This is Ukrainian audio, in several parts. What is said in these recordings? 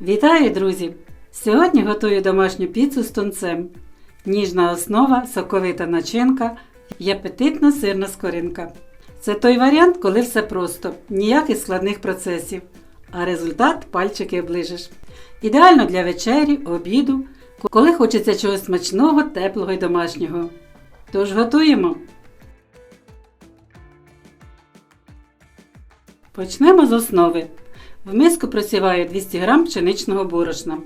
Вітаю, друзі! Сьогодні готую домашню піцу з тунцем. Ніжна основа, соковита начинка і апетитна сирна скоринка. Це той варіант, коли все просто, ніяких складних процесів, а результат пальчики оближиш. Ідеально для вечері, обіду, коли хочеться чогось смачного, теплого і домашнього. Тож готуємо. Почнемо з основи. В миску просіваю 200 г пшеничного борошна.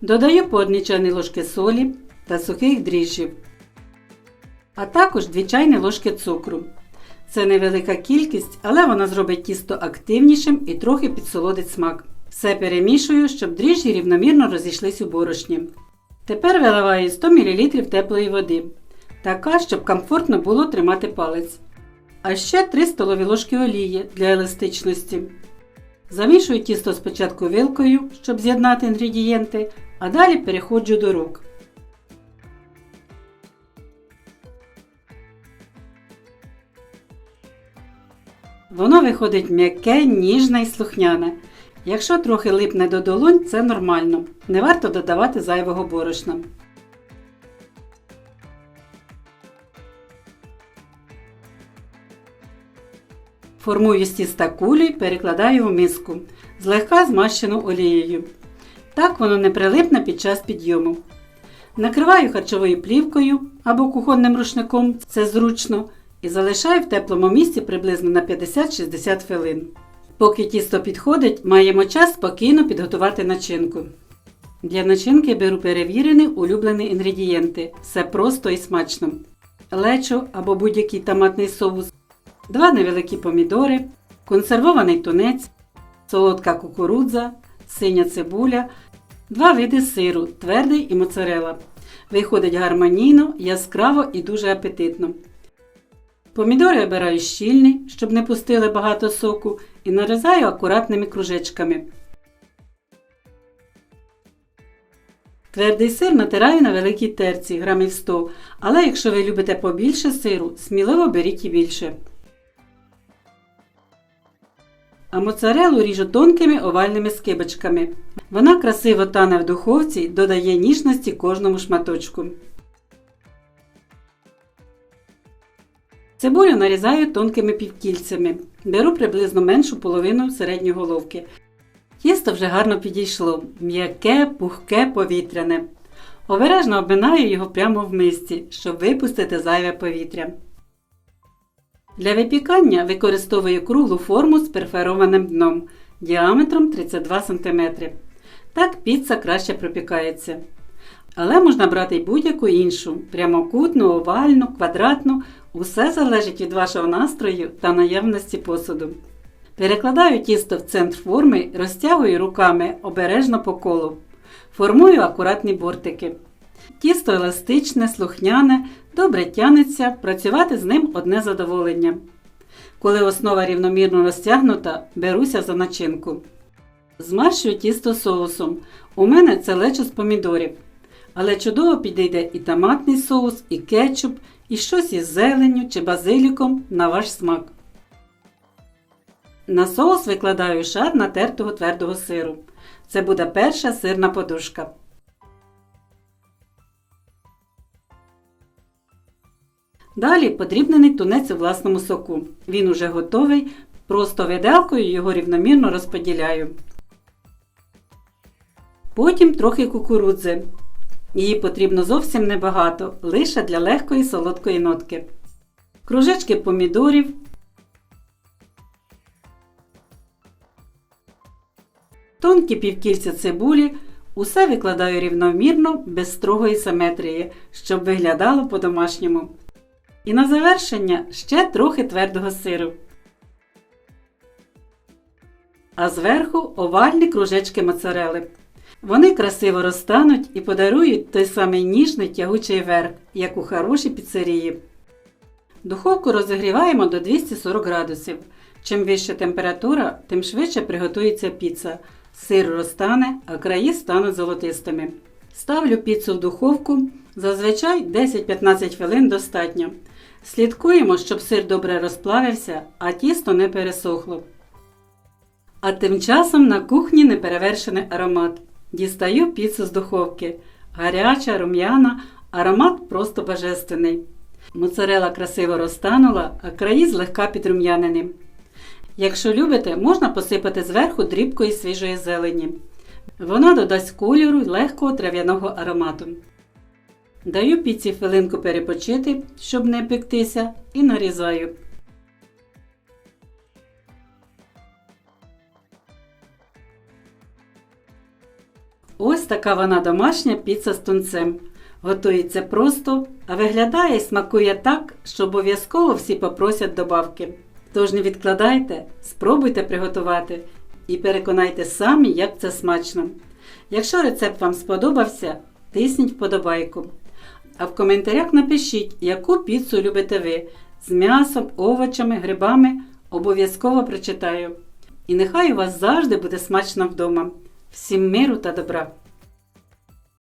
Додаю по 1 чайні ложки солі та сухих дріжджів, а також 2 чайні ложки цукру. Це невелика кількість, але вона зробить тісто активнішим і трохи підсолодить смак. Все перемішую, щоб дріжджі рівномірно розійшлись у борошні. Тепер виливаю 100 мл теплої води, така, щоб комфортно було тримати палець. А ще 3 столові ложки олії для еластичності. Замішую тісто спочатку вилкою, щоб з'єднати інгредієнти, а далі переходжу до рук. Воно виходить м'яке, ніжне і слухняне. Якщо трохи липне до долонь, це нормально. Не варто додавати зайвого борошна. Формую з тіста кулю і перекладаю в миску, злегка змащену олією. Так воно не прилипне під час підйому. Накриваю харчовою плівкою або кухонним рушником, це зручно, і залишаю в теплому місці приблизно на 50-60 хвилин. Поки тісто підходить, маємо час спокійно підготувати начинку. Для начинки беру перевірені улюблені інгредієнти. Все просто і смачно. Лечо або будь-який томатний соус, 2 невеликі помідори, консервований тунець, солодка кукурудза, синя цибуля, 2 види сиру, твердий і моцарела. Виходить гармонійно, яскраво і дуже апетитно. Помідори обираю щільні, щоб не пустили багато соку, і нарізаю акуратними кружечками. Твердий сир натираю на великій терці грамів 100, але якщо ви любите побільше сиру, сміливо беріть і більше. А моцарелу ріжу тонкими овальними скибочками. Вона красиво тане в духовці, додає ніжності кожному шматочку. Цибулю нарізаю тонкими півкільцями. Беру приблизно меншу половину середньої головки. Тісто вже гарно підійшло. М'яке, пухке, повітряне. Обережно обминаю його прямо в мисці, щоб випустити зайве повітря. Для випікання використовую круглу форму з перфорованим дном діаметром 32 см. Так піца краще пропікається. Але можна брати й будь-яку іншу прямокутну, овальну, квадратну. Усе залежить від вашого настрою та наявності посуду. Перекладаю тісто в центр форми, розтягую руками обережно по колу. Формую акуратні бортики. Тісто еластичне, слухняне, добре тянеться, працювати з ним одне задоволення. Коли основа рівномірно розтягнута, беруся за начинку. Змащую тісто соусом. У мене це лечо з помідорів. Але чудово підійде і томатний соус, і кетчуп, і щось із зеленню чи базиліком на ваш смак. На соус викладаю шар натертого твердого сиру. Це буде перша сирна подушка. Далі подрібнений тунець у власному соку. Він уже готовий, просто виделкою його рівномірно розподіляю. Потім трохи кукурудзи. Її потрібно зовсім небагато, лише для легкої солодкої нотки. Кружечки помідорів. Тонкі півкільця цибулі. Усе викладаю рівномірно, без строгої симетрії, щоб виглядало по-домашньому. І на завершення ще трохи твердого сиру. А зверху овальні кружечки моцарели. Вони красиво розтануть і подарують той самий ніжний тягучий верх, як у хорошій піцерії. Духовку розігріваємо до 240 градусів. Чим вища температура, тим швидше приготується піца. Сир розтане, а краї стануть золотистими. Ставлю піцу в духовку. Зазвичай 10-15 хвилин достатньо. Слідкуємо, щоб сир добре розплавився, а тісто не пересохло. А тим часом на кухні неперевершений аромат. Дістаю піцу з духовки. Гаряча, рум'яна, аромат просто божественний. Моцарела красиво розтанула, а краї злегка підрум'янені. Якщо любите, можна посипати зверху дрібкою свіжої зелені. Вона додасть кольору легкого трав'яного аромату. Даю піці хвилинку перепочити, щоб не пектися, і нарізаю. Ось така вона домашня піца з тунцем. Готується просто, а виглядає і смакує так, що обов'язково всі попросять добавки. Тож не відкладайте, спробуйте приготувати і переконайте самі, як це смачно. Якщо рецепт вам сподобався, тисніть вподобайку. А в коментарях напишіть, яку піцу любите ви з м'ясом, овочами, грибами. Обов'язково прочитаю. І нехай у вас завжди буде смачно вдома. Всім миру та добра!